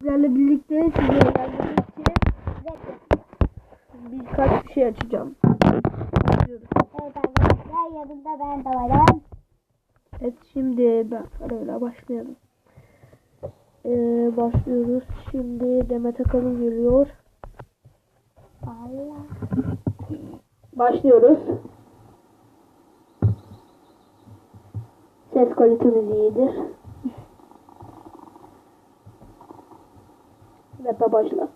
Sizlerle birlikte size için birkaç bir şey açacağım. Evet arkadaşlar yanımda ben de varım. Evet şimdi ben arayla başlayalım. Ee, başlıyoruz. Şimdi Demet Akalın geliyor. Allah. Başlıyoruz. Ses kalitemiz iyidir. De başlat.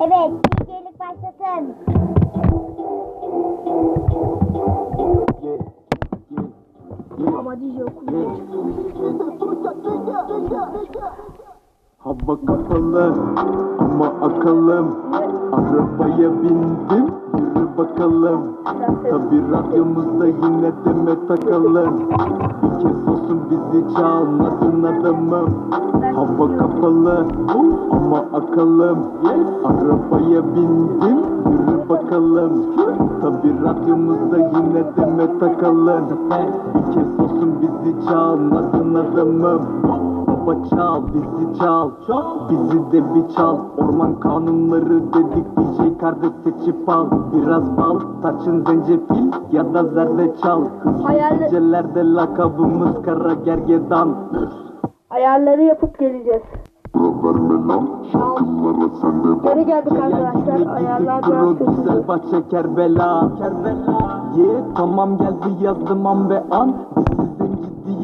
Evet DJ'lik başlasın. Ama DJ okumayacak. Hava kapalı ama akalım Arabaya bindim yürü bakalım Tabi radyomuzda yine deme takalım Bir kez çalmasın adamım Hava kapalı ama akalım. Arabaya bindim yürü bakalım. Tabi radyomuzda yine deme takalım. Bir kez olsun bizi çalmasın adamım Baba çal bizi çal. Bizi de bir çal. Orman kanunları dedik DJ kardeş seçip al. Biraz bal tarçın zencefil ya da zerdeçal Hızlı Hayalle- gecelerde lakabımız kara gergedan. Ayarları yapıp geleceğiz. Verme lan şarkılara sen de bak. Geri geldik arkadaşlar. Ayarlar biraz kötü. güzel bahçe Kerbela Kerbela Ye tamam geldi yazdım an ve an. Bizi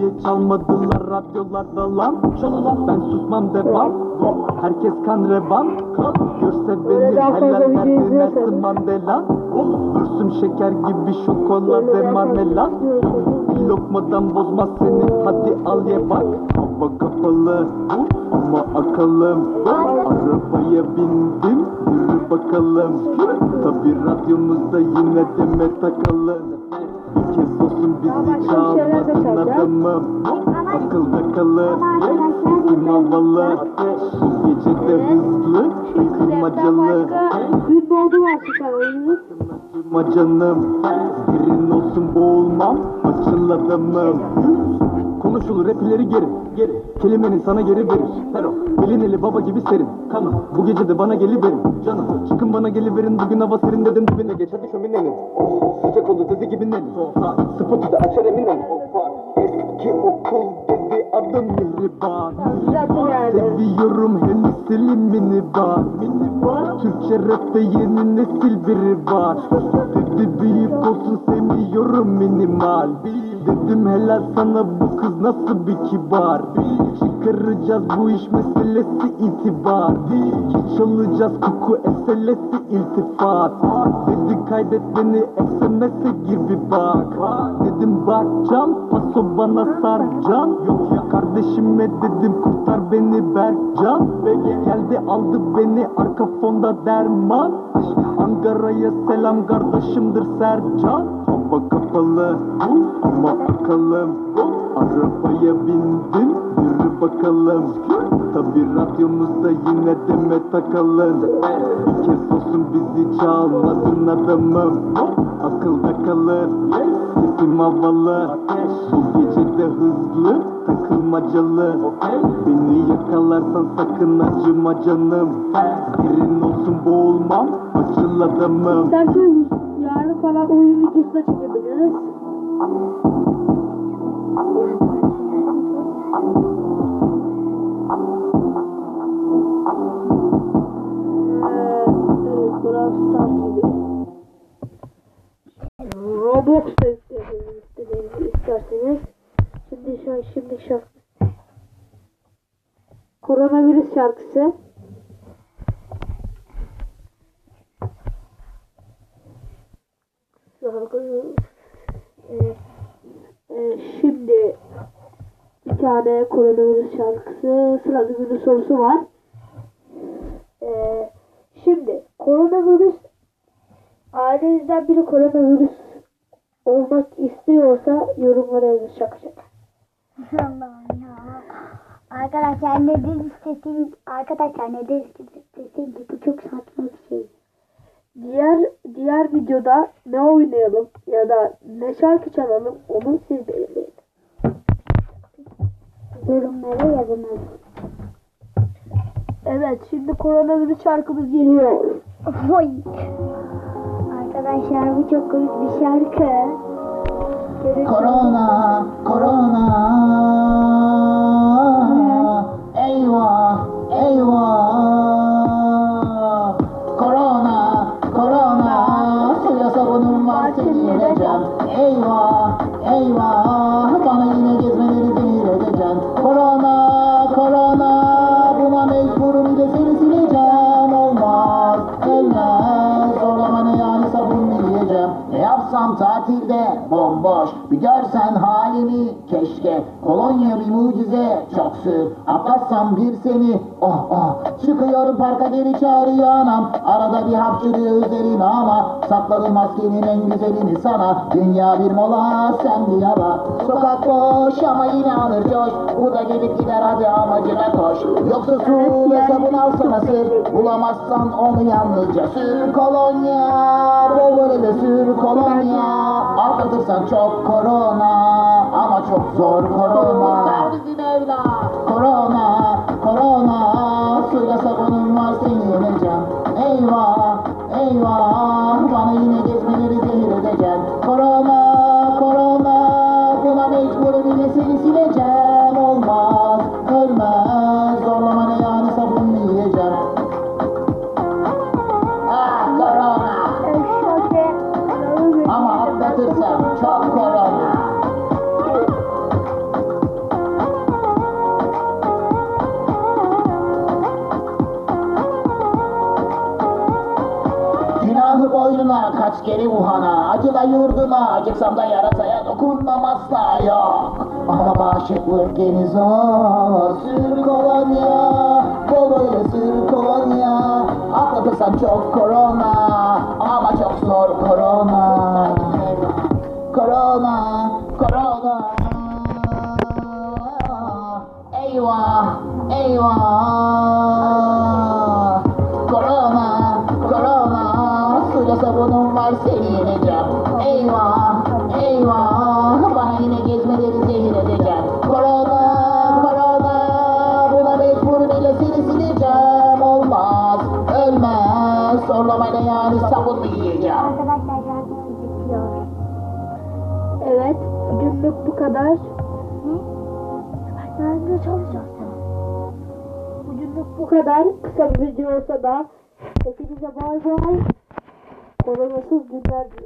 diye çalmadılar radyolarda lan Ben susmam devam Herkes kan revan Görse beni helal izliyorsanız- Nelson Mandela. Ürsün şeker gibi şokolade marmelat bir lokmadan bozmaz seni hadi al ye bak. Hava kapalı ama akalım. Arabaya bindim yürü bakalım. Tabi radyomuzda yine deme takalım Olsun Daha bizi çalmasın adamım Akılda kalır. Sesim havalı Bu gece de hızlı Takılmacalı Dün doğdu var süper oyunumuz. Acıma canım Derin olsun boğulmam Açıl adamım Konuşulur rap ileri geri geri Kelimeni sana geri verir. Fero Elin eli baba gibi serin. Kanım bu gece de bana geliverin. Canım çıkın bana geliverin. Bugün hava serin dedim dibine geç. Hadi şöminenin Sıcak oldu dedi gibi neli Spotu da açar eminim Eski okul dedi adım Mihriban. Seviyorum Hennessy'li minibar Türkçe rapte yeni nesil biri var Dedi büyük olsun sevmiyorum minimal. Dedim helal sana bu kız nasıl bir kibar. Çıkaracağız bu iş meselesi itibar. Hiç alacağız koku eselesi iltifat. Dedi kaydet beni SMS'e gibi bak. Dedim bakacağım paso bana sarcan Yok kardeşime dedim kurtar beni Berkcan. Ve geldi aldı beni. Arka fonda derman. Ankara'ya selam kardeşimdir Sercan. Hava kapalı ama akalım Arabaya bindim yürü bakalım. Tabi radyomuzda yine deme takalım. Bir kez olsun bizi çalmasın adamım. Akılda kalır sesim havalı. Bu gece de hızlı takılmacalı. Beni yakalarsan sakın acıma canım. Derin olsun boğulmam açıl adamım. İsterseniz yarın falan oyun videosu da çekebiliriz. İsterseniz. Şimdi şu şimdi şarkı. Koronavirüs şarkısı. Şarkı. Ee, e, şimdi bir tane koronavirüs şarkısı sırada günün sorusu var. Ee, şimdi koronavirüs ailenizden biri koronavirüs olmak istiyorsa yorumlara yazın şaka şaka. Allah'ım ya. Arkadaşlar neden istesin arkadaşlar neden istesin bu çok saçma bir şey. Diğer diğer videoda ne oynayalım ya da ne şarkı çalalım onu siz belirleyin. Yorumlara yazınız. Evet şimdi koronavirüs şarkımız geliyor. Oy. Arkadaşlar bu çok komik bir şarkı. Görürsünüz. Korona, korona. Eyvah, eyvah. Korona, korona. Suya sabunum var seni yeneceğim. Eyvah, eyvah. Martin there. Bomboş. Görsen halimi keşke. Kolonya bir mucize çok sür. Atlatsam bir seni oh oh. Çıkıyorum parka geri çağırıyor anam. Arada bir hapşırıyor üzerin ama. Sakladım maskenin en güzelini sana. Dünya bir mola sen bir yara. Sokak boş ama yine alır coş. Bu da gelip gider hadi amacına koş. Yoksa su ve sabun alsana sır. Bulamazsan onu yalnızca sür kolonya. Bol böyle sür kolonya. Atlatırsan çok korona. Ama çok zor korona. Korona, korona. Suyla sabunum var seni yeneceğim. Eyvah, eyvah. Çok. Günahı boynuna kaç kere Wuhan'a Acıla yurduma acıksam da yarasaya dokunmam asla yok. Ama bağışıklık geniz o Sür kolonya. Böyle sür kolonya. Atlatırsan çok korona Ama çok zor Korona Eyvah! Korona Korona. Suyla sabunum var seni yeneceğim Eyvah Bana yine gezmeleri zehir edeceğim. Korona Korona. Buna mecbur bile seni Olmaz Ölmez. Zorlamayla yani sabun mu yiyeceğim? Arkadaşlar şarkımız bitiyor. Evet günlük bu kadar. Nerede çalışacaksın? Bugünlük bu kadar. Kısa bir video olsa da hepinize bay bay. Koronasız günler dilerim.